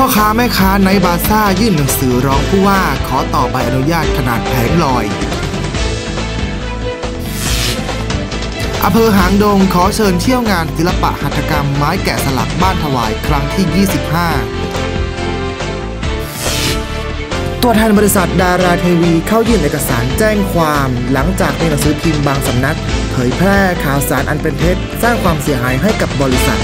พ่อค้าแม่ค้าในบาซ่ายื่นหนังสือร้องผู้ว่าขอต่อใบอนุญาตขนาดแผงลอยอำเภอหางดงขอเชิญเที่ยวงานศิลปะหัตถกรรมไม้แกะสลักบ้านถวายครั้งที่ 25 ตัวแทนบริษัทดาราเทวีเข้ายื่นเอกสารแจ้งความหลังจากมีหนังสือพิมพ์บางสำนัก เผยแพร่ข่าวสารอันเป็นเท็จสร้างความเสียหายให้กับบริษัท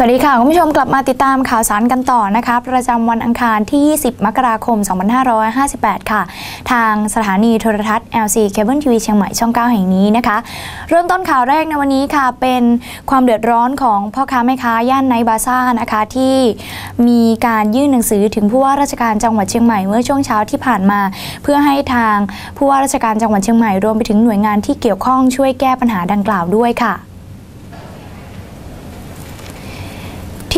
สวัสดีค่ะ คุณผู้ชมกลับมาติดตามข่าวสารกันต่อนะคะ ประจำวันอังคารที่ 20 มกราคม 2558 ค่ะ ทางสถานีโทรทัศน์ LC Cable TV เชียงใหม่ช่อง 9 แห่งนี้นะคะ เริ่มต้นข่าวแรกในวันนี้ค่ะ เป็นความเดือดร้อนของพ่อค้าแม่ค้าย่านไนบาซ่านะคะ ที่มีการยื่นหนังสือถึงผู้ว่าราชการจังหวัดเชียงใหม่เมื่อช่วงเช้าที่ผ่านมา เพื่อให้ทางผู้ว่าราชการจังหวัดเชียงใหม่รวมไปถึงหน่วยงานที่เกี่ยวข้องช่วยแก้ปัญหาดังกล่าวด้วยค่ะ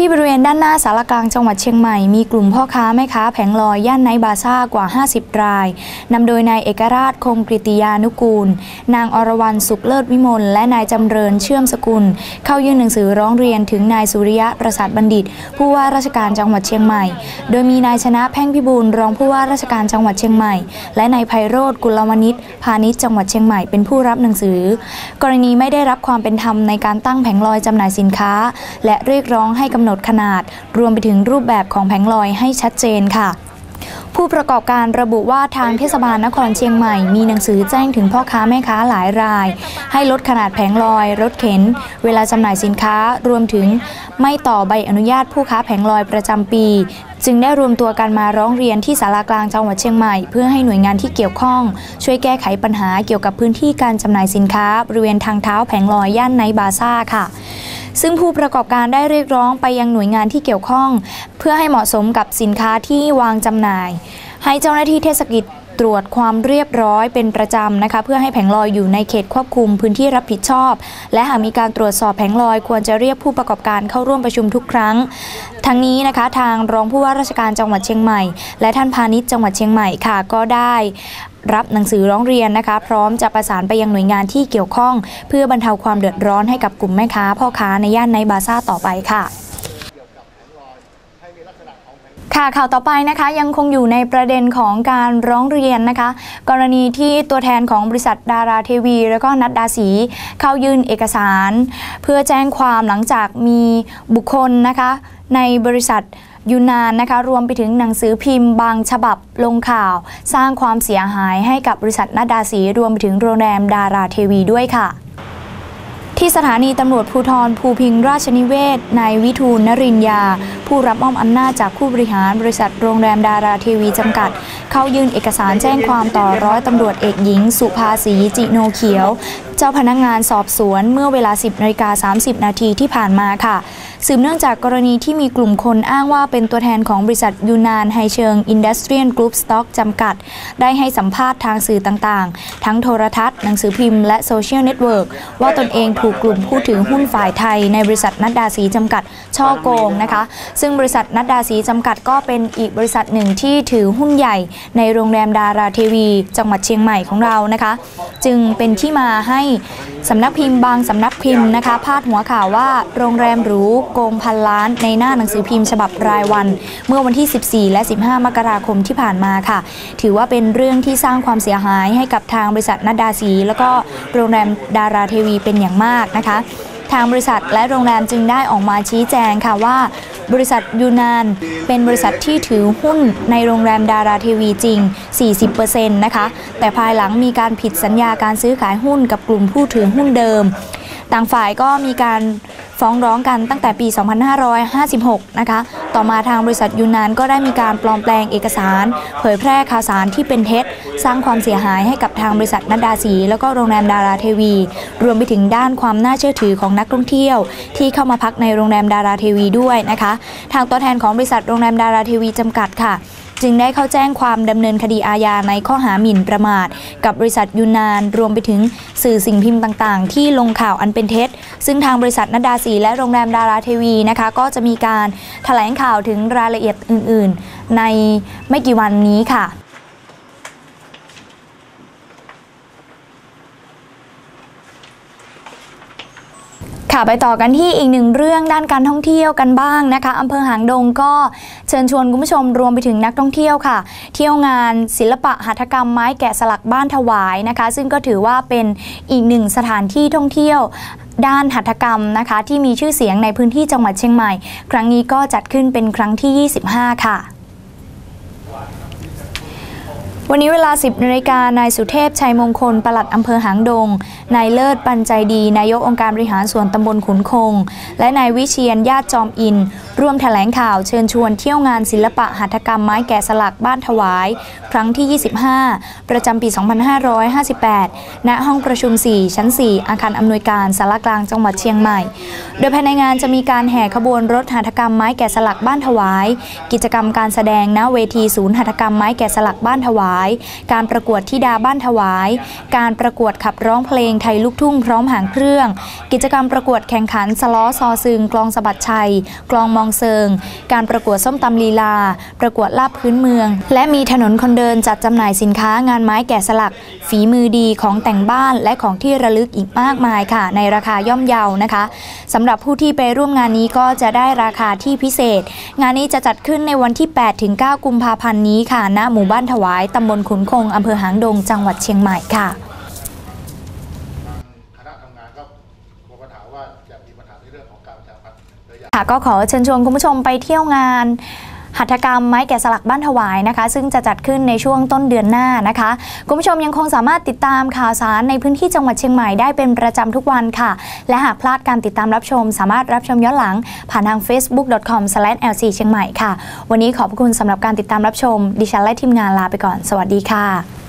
ที่บริเวณด้านหน้าสารกลางจังหวัดเชียงใหม่ มีกลุ่มพ่อค้าแม่ค้าแผงลอยย่านไนบาซ่ากว่า 50 ราย นำโดยนายเอกราชคงกริติยานุกูล นางอรวรรณสุขเลิศวิมล และนายจำเริญเชื่อมสกุล เข้ายื่นหนังสือร้องเรียนถึงนายสุริยะประสาทบัณฑิต ผู้ว่าราชการจังหวัดเชียงใหม่ โดยมีนายชนะแพ่งพิบูลรองผู้ว่าราชการจังหวัดเชียงใหม่ และนายไพโรธกุลวณิชพาณิชย์จังหวัดเชียงใหม่เป็นผู้รับหนังสือ กรณีไม่ได้รับความเป็นธรรมในการตั้งแผงลอยจำหน่ายสินค้า และเรียกร้องให้กำหนดขนาด รวมไปถึงรูปแบบของแผงลอยให้ชัดเจนค่ะผู้ประกอบการระบุว่าทางเทศบาลนครเชียงใหม่ มีหนังสือแจ้งถึงพ่อค้าแม่ค้าหลายราย ให้ลดขนาดแผงลอย รถเข็น เวลาจำหน่ายสินค้ารวมถึงไม่ต่อใบอนุญาตผู้ค้าแผงลอยประจำปี จึงได้รวมตัวกันมาร้องเรียนที่สารากลางจังหวัดเชียงใหม่ เพื่อให้หน่วยงานที่เกี่ยวข้อง ช่วยแก้ไขปัญหาเกี่ยวกับพื้นที่การจำหน่ายสินค้าบริเวณทางเท้าแผงลอยย่านไนบาซ่าค่ะ ซึ่งผู้ประกอบการได้เรียกร้องไปยังหน่วยงานที่เกี่ยวข้อง เพื่อให้เหมาะสมกับสินค้าที่วางจำหน่าย ให้เจ้าหน้าที่เทศกิจตรวจความเรียบร้อยเป็นประจำนะคะ เพื่อให้แผงลอยอยู่ในเขตควบคุมพื้นที่รับผิดชอบ และหากมีการตรวจสอบแผงลอยควรจะเรียกผู้ประกอบการเข้าร่วมประชุมทุกครั้ง ทั้งนี้นะคะทางรองผู้ว่าราชการจังหวัดเชียงใหม่ และท่านพาณิชย์จังหวัดเชียงใหม่ค่ะ ก็ได้ รับหนังสือร้องเรียนนะคะ พร้อมจะประสานไปยังหน่วยงานที่เกี่ยวข้อง เพื่อบรรเทาความเดือดร้อนให้กับกลุ่มแม่ค้าพ่อค้าในย่านไนบาซ่าต่อไปค่ะค่ะข่าวต่อไปนะคะยังคงอยู่ในประเด็นของการร้องเรียนนะคะ กรณีที่ตัวแทนของบริษัทดาราเทวี แล้วก็นัดดาสีเข้ายื่นเอกสาร เพื่อแจ้งความหลังจากมีบุคคลนะคะ ในบริษัท ยูนานนะคะรวมไปถึงหนังสือพิมพ์บางฉบับลงข่าว สร้างความเสียหายให้กับบริษัทนัดาสีรวมไปถึงโรงแรมดาราเทวีด้วยค่ะที่สถานีตำรวจภูธรภูพิงราชนิเวศนายวิทูลนรินยา ผู้รับมอบอำนาจจากผู้บริหารบริษัทโรงแรมดาราทีวีจำกัด เข้ายื่นเอกสารแจ้งความต่อร้อยตำรวจเอกหญิง สุภาสีจิโนเขียว เจ้าพนักงานสอบสวนเมื่อเวลา 10นาฬิกา30 นาทีที่ผ่านมาค่ะ สืบเนื่องจากกรณีที่มีกลุ่มคนอ้างว่าเป็นตัวแทนของบริษัทยูนานไฮเชิงอินดัสเทรียลกรุ๊ปสต็อกจำกัด ได้ให้สัมภาษณ์ทางสื่อต่างๆ ทั้งโทรทัศน์ หนังสือพิมพ์และโซเชียลเน็ตเวิร์กว่าตนเองถูกกลุ่มผู้ถือหุ้นฝ่ายไทย ในบริษัทนัดดาสีจำกัด ช่อโกงนะคะ ซึ่งบริษัทนัดดาสีจำกัดก็เป็นอีกบริษัทหนึ่งที่ถือหุ้นใหญ่ ในโรงแรมดาราเทวี จังหวัดเชียงใหม่ของเรานะคะ จึงเป็นที่มาให้สำนักพิมพ์บางสำนักพิมพ์นะคะ พาดหัวข่าวว่า โรงแรมหรูโกงพันล้าน ในหน้าหนังสือพิมพ์ฉบับรายวัน เมื่อวันที่ 14 และ 15 มกราคมที่ผ่านมาค่ะ ถือว่าเป็นเรื่องที่สร้างความเสียหายให้กับทางบริษัทนัดดาสีแล้วก็โรงแรมดาราเทวีเป็นอย่างมากนะคะทางบริษัทและโรงแรมจึงได้ออกมาชี้แจงค่ะว่า บริษัทยูนาน เป็นบริษัทที่ถือหุ้นในโรงแรมดาราทีวีจริง 40%นะคะ แต่ภายหลังมีการผิดสัญญาการซื้อขายหุ้นกับกลุ่มผู้ถือหุ้นเดิม ต่างฝ่ายก็มีการฟ้องร้องกันตั้งแต่ปี 2556 นะคะ ต่อมาทางบริษัทยูนานก็ได้มีการปลอมแปลงเอกสาร เผยแพร่ข่าวสารที่เป็นเท็จ สร้างความเสียหายให้กับทางบริษัทนัดดาสีแล้วก็โรงแรมดาราเทวี รวมไปถึงด้านความน่าเชื่อถือของนักท่องเที่ยว ที่เข้ามาพักในโรงแรมดาราเทวีด้วยนะคะ ทางตัวแทนของบริษัทโรงแรมดาราเทวีจำกัดค่ะ จึงได้เข้าแจ้งความดำเนินคดีอาญาในข้อหาหมิ่นประมาท กับบริษัทยูนาน รวมไปถึงสื่อสิ่งพิมพ์ต่างๆ ที่ลงข่าวอันเป็นเท็จ ซึ่งทางบริษัทนดาสีและโรงแรมดาราเทวีนะคะ ก็จะมีการแถลงข่าวถึงรายละเอียดอื่น ๆ ในไม่กี่วันนี้ค่ะ ค่ะไปต่อกันที่อีกหนึ่งเรื่องด้านการท่องเที่ยวกันบ้างนะคะอำเภอหางดงก็เชิญชวนคุณผู้ชมรวมไปถึงนักท่องเที่ยวค่ะ เที่ยวงานศิลปะหัตถกรรมไม้แกะสลักบ้านถวายนะคะ ซึ่งก็ถือว่าเป็นอีกหนึ่งสถานที่ท่องเที่ยวด้านหัตถกรรมนะคะ ที่มีชื่อเสียงในพื้นที่จังหวัดเชียงใหม่ ครั้งนี้ก็จัดขึ้นเป็นครั้งที่ 25 ค่ะ วันนี้เวลา 10นาฬิกานายสุเทพชัยมงคลปลัดอำเภอหางดง นายเลิศปันใจดี นายกองค์การบริหารส่วนตำบลขุนคง และนายวิเชียนญาติจอมอิน ร่วมแถลงข่าวเชิญชวนเที่ยวงานศิลปะหัตถกรรมไม้แกะสลักบ้านถวาย ครั้งที่ 25 ประจำปี 2558 ณ ห้องประชุม 4 ชั้น 4 อาคารอำนวยการสารกลางจังหวัดเชียงใหม่ โดยภายในงานจะมีการแห่ขบวนรถหัตถกรรมไม้แกะสลักบ้านถวาย กิจกรรมการแสดงณเวทีศูนย์หัตถกรรมไม้แกะสลักบ้านถวายการประกวดทิดาบ้านถวาย การประกวดขับร้องเพลงไทยลูกทุ่งพร้อมหางเครื่อง กิจกรรมประกวดแข่งขันสล้อซอซึงกลองสะบัดชัย กลองมองเซิง การประกวดส้มตำลีลา ประกวดลาบพื้นเมือง และมีถนนคนเดินจัดจำหน่ายสินค้างานไม้แกะสลัก ฝีมือดีของแต่งบ้านและของที่ระลึกอีกมากมายค่ะ ในราคาย่อมเยานะคะสำหรับผู้ที่ไปร่วมงานนี้ก็จะได้ราคาที่พิเศษ งานนี้จะจัดขึ้นในวันที่ 8 ถึง 9 กุมภาพันธ์นี้ค่ะณหมู่บ้านถวายตำบลขุนคงอำเภอหางดงจังหวัดเชียงใหม่ค่ะคณะทำงานก็กลัวปัญหาว่าจะมีปัญหาในเรื่องของการประชาพัฒน์เลยอยากค่ะก็ขอเชิญชวนคุณผู้ชมไปเที่ยวงาน หัตถกรรมไม้แกะสลักบ้านถวายนะคะ ซึ่งจะจัดขึ้นในช่วงต้นเดือนหน้านะคะ คุณผู้ชมยังคงสามารถติดตามข่าวสารในพื้นที่จังหวัดเชียงใหม่ได้เป็นประจำทุกวันค่ะ และหากพลาดการติดตามรับชม สามารถรับชมย้อนหลัง ผ่านทาง facebook.com/lc เชียงใหม่ค่ะ วันนี้ขอบพระคุณสำหรับการติดตามรับชม ดิฉันและทีมงานลาไปก่อน สวัสดีค่ะ